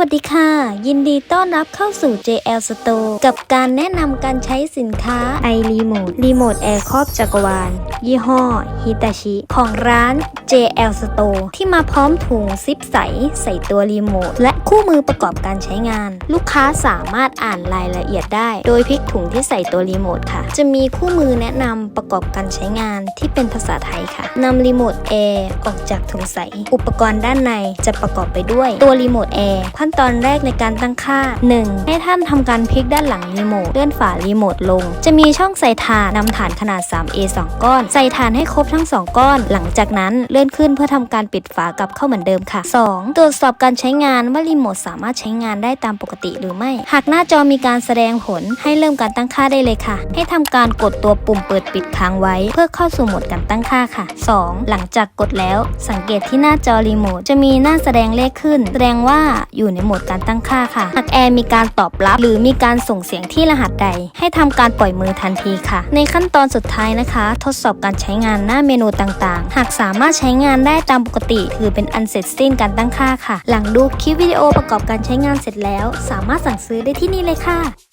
วัสดีค่ะ ยินดีต้อนรับเข้าสู่ JL Store กับการแนะนำการใช้สินค้า i Remote รีโมทแอร์ครอบจักรวาลยี่ห้อ Hitachi ของร้าน JL Store ที่มาพร้อมถุงซิปใส ใส่ตัวรีโมท และคู่มือประกอบการใช้งาน ลูกค้าสามารถอ่านรายละเอียดได้ โดยพลิกถุงที่ใส่ตัวรีโมทค่ะ จะมีคู่มือแนะนำประกอบการใช้งานที่เป็นภาษาไทยค่ะนำรีโมทแอร์ออกจากถุงใส อุปกรณ์ด้านในจะประกอบไปด้วย ตัวรีโมทแอร์ขั้นตอนแรกในการตั้งค่า 1. ให้ท่านทำการพลิกด้านหลังรีโมทเลื่อนฝารีโมทลง จะมีช่องใส่ถ่านนำถ่านขนาด 3A 2 ก้อนใส่ถ่านให้ครบทั้ง 2 ก้อน หลังจากนั้นเลื่อนขึ้นเพื่อทำการปิดฝากลับเข้าเหมือนเดิมค่ะ 2. ตรวจสอบการใช้งานว่ารีโมทสามารถใช้งานได้ตามปกติหรือไม่ หากหน้าจอมีการแสดงผลให้เริ่มการตั้งค่าได้เลยค่ะ ให้ทำการกดตัวปุ่มเปิดปิดค้างไว้ เพื่อเข้าสู่โหมดการตั้งค่าค่ะ 2. หลังจากกดแล้วสังเกตที่หน้าจอรีโมทจะมีหน้าแสดงเลขขึ้น แสดงว่าอยู่ในโหมดการตั้งค่าค่ะ หากแอร์มีการตอบรับ หรือมีการส่งเสียงที่รหัสใด ให้ทำการปล่อยมือทันทีค่ะ ในขั้นตอนสุดท้ายนะคะ ทดสอบการใช้งานหน้าเมนูต่างๆ หากสามารถใช้งานได้ตามปกติ ถือเป็นอันเสร็จสิ้นการตั้งค่าค่ะ หลังดูคลิปวิดีโอประกอบการใช้งานเสร็จแล้ว สามารถสั่งซื้อได้ที่นี่เลยค่ะ